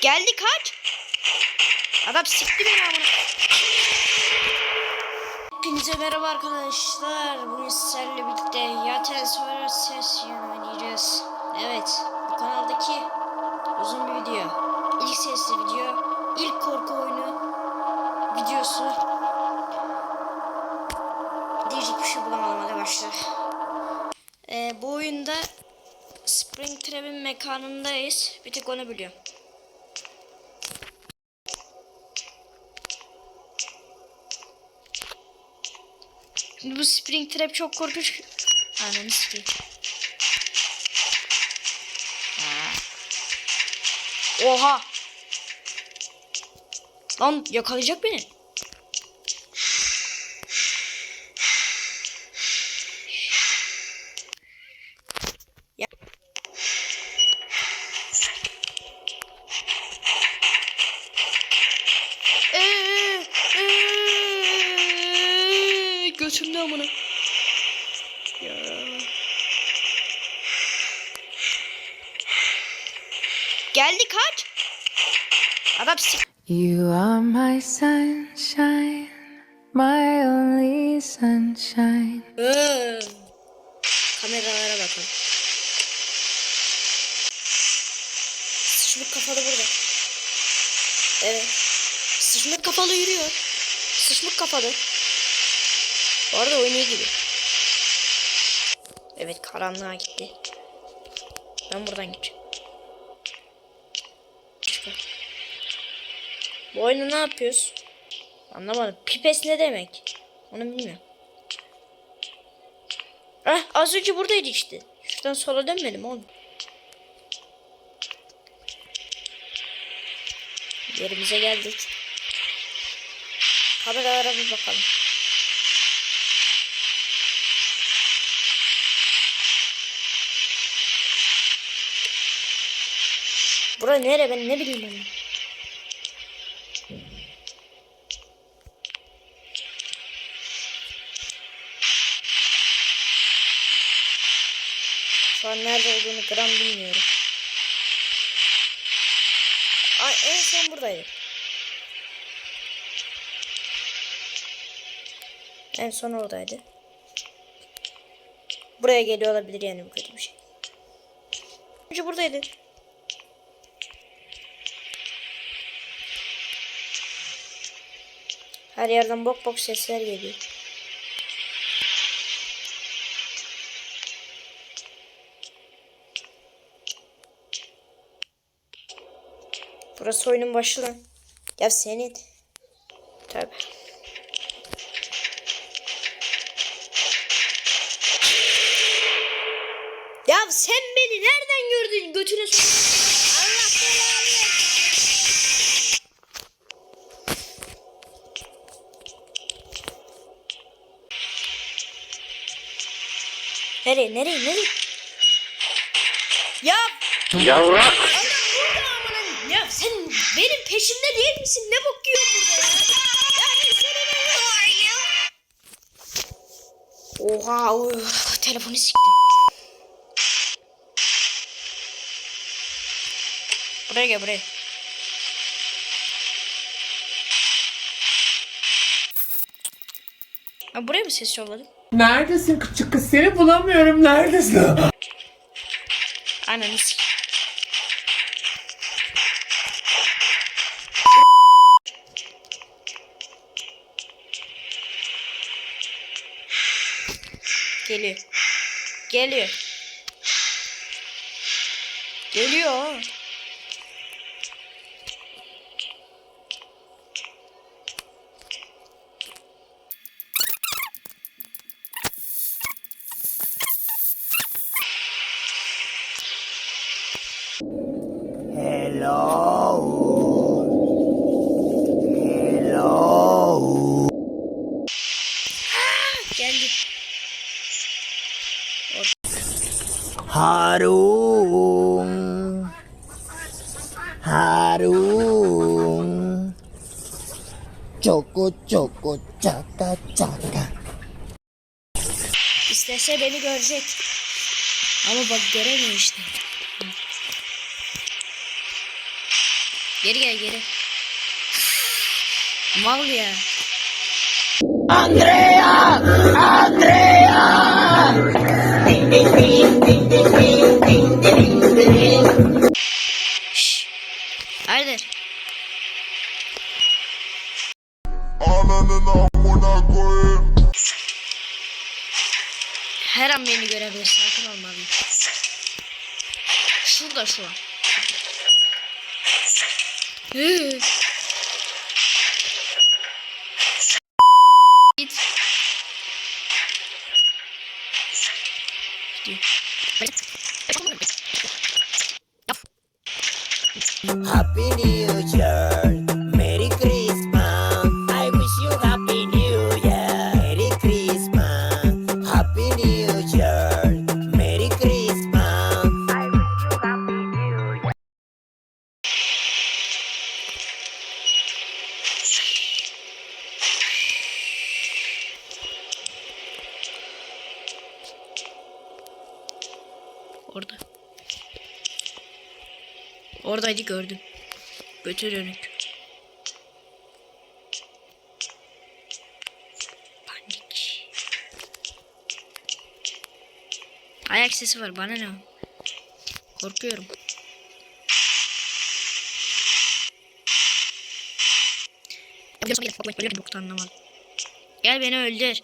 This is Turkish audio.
Geldi kaç. Adam sikti beni amına. Hepinize merhaba arkadaşlar. Bugün sizlerle birlikte Yaten sonra ses oynayacağız. Evet. Bu kanaldaki uzun bir video. İlk sesli video. ilk korku oyunu videosu. Diyecek bir şey bulamadım hadi başla. Ee, bu oyunda Springtrap'in mekanındayız. Bir tek onu biliyorum. Şimdi bu Springtrap çok korkunç. Ananı. Ha. Oha. Lan yakalayacak beni. Amına. Ya. Geldi kaç. Adam sik. You are my sunshine, my only sunshine. Kameralara bakalım. Sıçmık kafalı burada. Evet. Sıçmık kafalı yürüyor. Sıçmık kafalı. Bu arada oyun iyi gibi. Evet karanlığa gitti. Ben buradan gideceğim. Bu oyunu ne yapıyoruz? Anlamadım. Pipes ne demek? Onu bilmiyorum. Ah az önce buradaydı işte. Şuradan sola dönmedim oğlum. Yerimize geldik. Kameralara bir bakalım. Bura nere ben ne bileyim ben. Şu an nerede olduğunu gram bilmiyorum. Ay en son buradaydı. En son oradaydı. Buraya geliyor olabilir yani bu kötü bir şey. Önce buradaydı. Her yerden bok bok sesler geliyor. Burası oyunun başı lan. Ya senin. Tabi. Ya sen beni nereden gördün götüne Nereye nereye nereye? Ya Yavrak. Ya sen benim peşimde değil misin? Ne yiyorsun burada ya? Oha, uf, telefonu siktim. Buraya gel buraya. Ha, buraya mı ses yolladın? Neredesin küçük kız? Seni bulamıyorum. Neredesin? Ananı sik. Geliyor. Geliyor. Geliyor. Harun. Harun. Çoko çoko çaka çaka. İstese beni görecek. Ama bak göremiyor işte. Geri gel geri. Mal ya. Andrea! Şşş. Haydi. Ananın amına koyayım. Her an beni görebilir. Sakin olmalıyım. Şurada şu an. Happy New Year, Orada. Oradaydı gördüm. Götür dönük. Panik. Ayak sesi var bana ne? Korkuyorum. Yoksa anlamadım. Gel beni öldür.